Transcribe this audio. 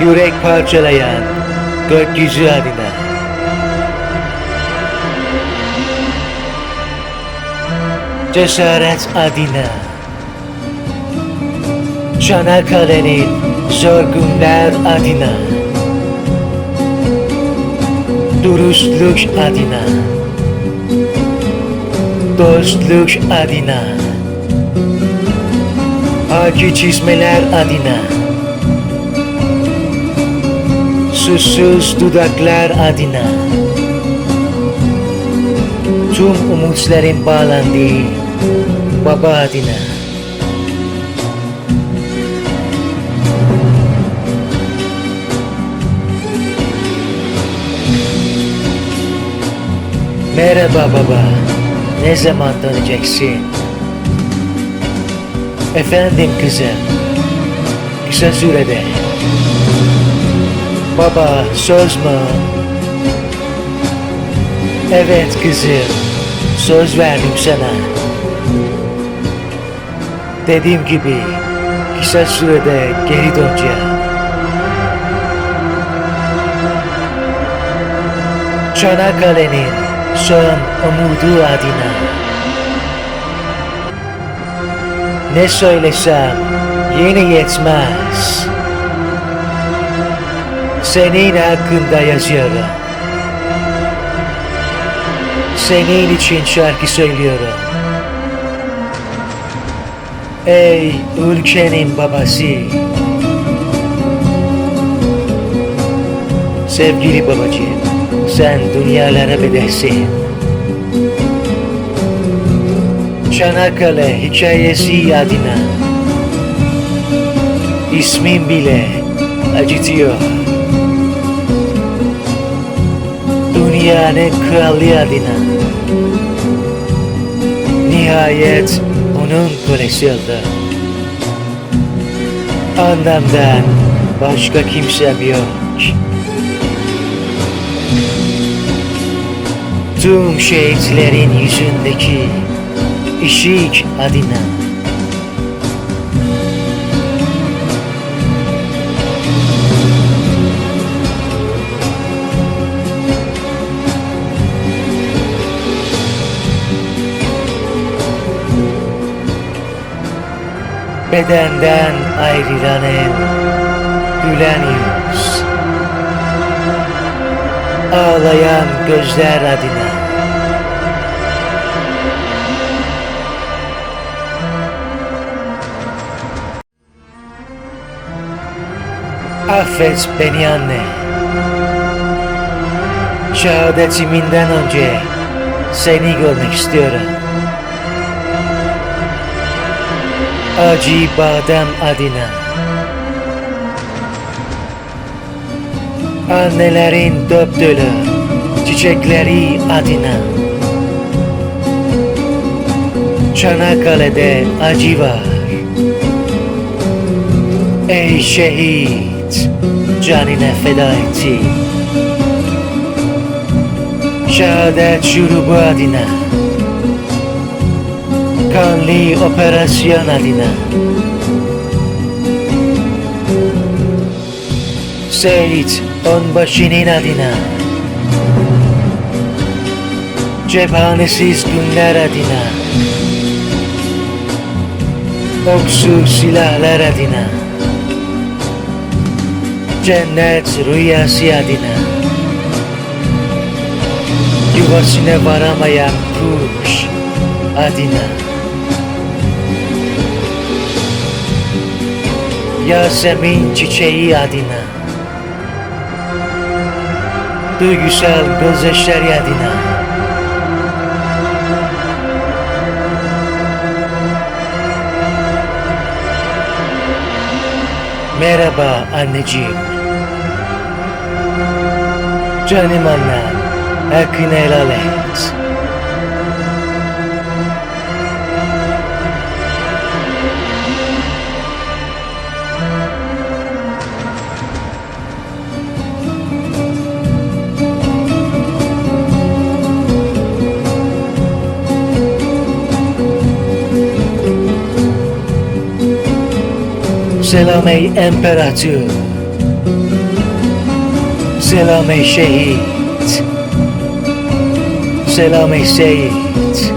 Yürek parçalayan gökyüzü adına. Cesaret adına. Çanakkale'nin zor günler adına. Dürüstlük adına. Dostluk adına. Haki çizmeler adına. Susuz dudaklar adına. Tüm umutların bağlandığı baba adına. Merhaba baba. Ne zaman döneceksin? Efendim kızım. Kısa sürede. Baba söz mü? Evet kızım. Söz verdim sana. Dediğim gibi kısa sürede geri döneceğim. Çanakkale'nin son umudu adına. Ne söylesem yine yetmez. Senin hakkında yazıyorum. Senin için şarkı söylüyorum. Ey ülkenin babası. Sevgili babacığım, sen dünyalara bedelsin. Çanakkale hikayesi adına ismin bile acıtıyor. Dünyanın kralı adına nihayet onun kolesi oldu. Annemden başka kimsem yok. Tüm şehitlerin yüzündeki ışık adına. Bedenden gülen yüz. Ağlayan gözler adına. Affet beni anne. Şehadetiminden önce seni görmek istiyorum. Acı badem adına. Annelerin döptülü çiçekleri adına. Çanakkale'de acı var. Ey şehit, canine feda etti. Şehadet şurubu adına. Kanlı operasyon adına. Seyit onbaşının adına. Cephanesiz günler adına. Oksuz silahlar adına. Cennet rüyası adına. Yuvasına varamayan kuş adına. Yasemin çiçeği adına. Duygusal gözyaşları adına. Merhaba anneciğim. Canım annem, hakkını helal et. Selam ey emperatör. Selam ey şehit. Selam ey şehit